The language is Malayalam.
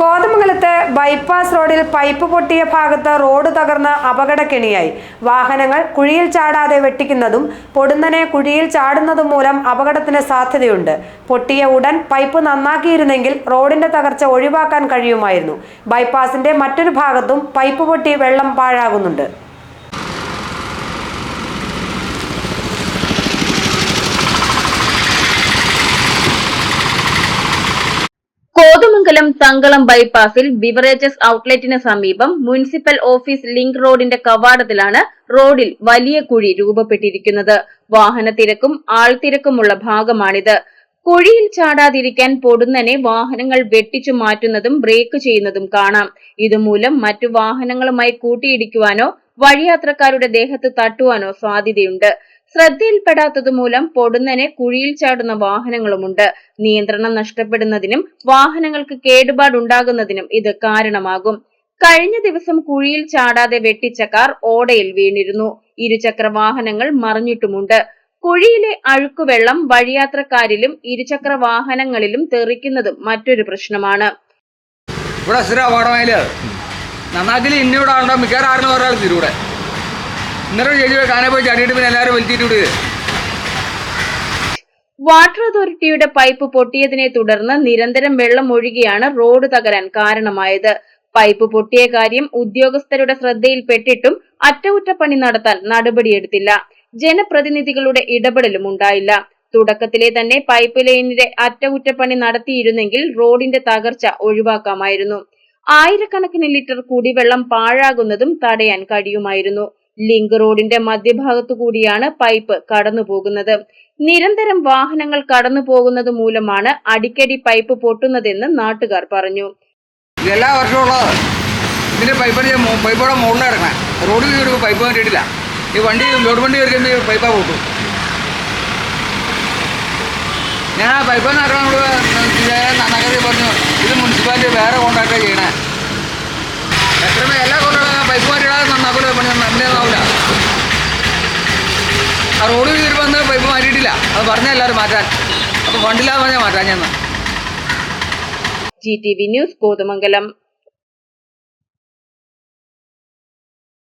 കോതമംഗലത്ത് ബൈപ്പാസ് റോഡിൽ പൈപ്പ് പൊട്ടിയ ഭാഗത്ത് റോഡ് തകർന്ന് അപകടക്കെണിയായി. വാഹനങ്ങൾ കുഴിയിൽ ചാടാതെ വെട്ടിക്കുന്നതും പൊടുന്നനെ കുഴിയിൽ ചാടുന്നതും മൂലം അപകടത്തിന് സാധ്യതയുണ്ട്. പൊട്ടിയ ഉടൻ പൈപ്പ് നന്നാക്കിയിരുന്നെങ്കിൽ റോഡിന്റെ തകർച്ച ഒഴിവാക്കാൻ കഴിയുമായിരുന്നു. ബൈപ്പാസിന്റെ മറ്റൊരു ഭാഗത്തും പൈപ്പ് പൊട്ടി വെള്ളം പാഴാകുന്നുണ്ട്. കോതമംഗലം തങ്കളം ബൈപ്പാസിൽ ബിവറേജസ് ഔട്ട്ലെറ്റിന് സമീപം മുനിസിപ്പൽ ഓഫീസ് ലിങ്ക് റോഡിന്റെ കവാടത്തിലാണ് റോഡിൽ വലിയ കുഴി രൂപപ്പെട്ടിരിക്കുന്നത്. വാഹന തിരക്കും ആൾത്തിരക്കുമുള്ള ഭാഗമാണിത്. കുഴിയിൽ ചാടാതിരിക്കാൻ പൊടുന്നനെ വാഹനങ്ങൾ വെട്ടിച്ചു മാറ്റുന്നതും ബ്രേക്ക് ചെയ്യുന്നതും കാണാം. ഇതുമൂലം മറ്റു വാഹനങ്ങളുമായി കൂട്ടിയിടിക്കുവാനോ വഴിയാത്രക്കാരുടെ ദേഹത്ത് തട്ടുവാനോ സാധ്യതയുണ്ട്. ശ്രദ്ധയിൽപ്പെടാത്തതുമൂലം പൊടുന്നനെ കുഴിയിൽ ചാടുന്ന വാഹനങ്ങളുമുണ്ട്. നിയന്ത്രണം നഷ്ടപ്പെടുന്നതിനും വാഹനങ്ങൾക്ക് കേടുപാടുണ്ടാകുന്നതിനും ഇത് കാരണമാകും. കഴിഞ്ഞ ദിവസം കുഴിയിൽ ചാടാതെ വെട്ടിച്ച കാർ ഓടയിൽ വീണിരുന്നു. ഇരുചക്ര വാഹനങ്ങൾ മറിഞ്ഞിട്ടുമുണ്ട്. കുഴിയിലെ അഴുക്കുവെള്ളം വഴിയാത്രക്കാരിലും ഇരുചക്ര വാഹനങ്ങളിലും തെറിക്കുന്നതും മറ്റൊരു പ്രശ്നമാണ്. ഇവിടെ സ്ഥിരം നന്നാക്കിൽ ഇന്നിവിടെ ഉണ്ടോ മിക്കവാറും ഒരാൾ തരും ഇവിടെ ഇന്നലെ ചേച്ചി പോയി ചാടിയിട്ട് പിന്നെ വാട്ടർ അതോറിറ്റിയുടെ പൈപ്പ് പൊട്ടിയതിനെ തുടർന്ന് നിരന്തരം വെള്ളം ഒഴുകിയാണ് റോഡ് തകരാൻ കാരണമായത്. പൈപ്പ് പൊട്ടിയ കാര്യം ഉദ്യോഗസ്ഥരുടെ ശ്രദ്ധയിൽപ്പെട്ടിട്ടും അറ്റകുറ്റപ്പണി നടത്താൻ നടപടിയെടുത്തില്ല. ജനപ്രതിനിധികളുടെ ഇടപെടലും ഉണ്ടായില്ല. തുടക്കത്തിലെ തന്നെ പൈപ്പ് ലൈനിന്റെ അറ്റകുറ്റപ്പണി നടത്തിയിരുന്നെങ്കിൽ റോഡിന്റെ തകർച്ച ഒഴിവാക്കാമായിരുന്നു. ആയിരക്കണക്കിന് ലിറ്റർ കുടിവെള്ളം പാഴാകുന്നതും തടയാൻ കഴിയുമായിരുന്നു. ലിങ്ക് റോഡിന്റെ മധ്യഭാഗത്തു കൂടിയാണ് പൈപ്പ് കടന്നു പോകുന്നത്. നിരന്തരം വാഹനങ്ങൾ കടന്നു പോകുന്നത് മൂലമാണ് അടിക്കടി പൈപ്പ് പൊട്ടുന്നതെന്ന് നാട്ടുകാർ പറഞ്ഞു. എല്ലാ വർഷവും ഈ വണ്ടി വണ്ടി ഞാൻ ആ പൈപ്പ് നന്നാക്കാതെ പറഞ്ഞു ഇത് മുനിസിപ്പാലിറ്റി വേറെ കോൺട്രാക്റ്റാണ് ചെയ്യണേ. എത്ര എല്ലാ കോൺട്രാക്ടും പൈപ്പ് ആ റോഡ് കയറി വന്ന് പൈപ്പ് മാറ്റിയിട്ടില്ല. അത് പറഞ്ഞ എല്ലാവരും മാറ്റാൻ. അപ്പോൾ ഫണ്ടില്ലാതെ പറഞ്ഞാൽ മാറ്റാൻ ഞാൻ G T V news Kothamangalam.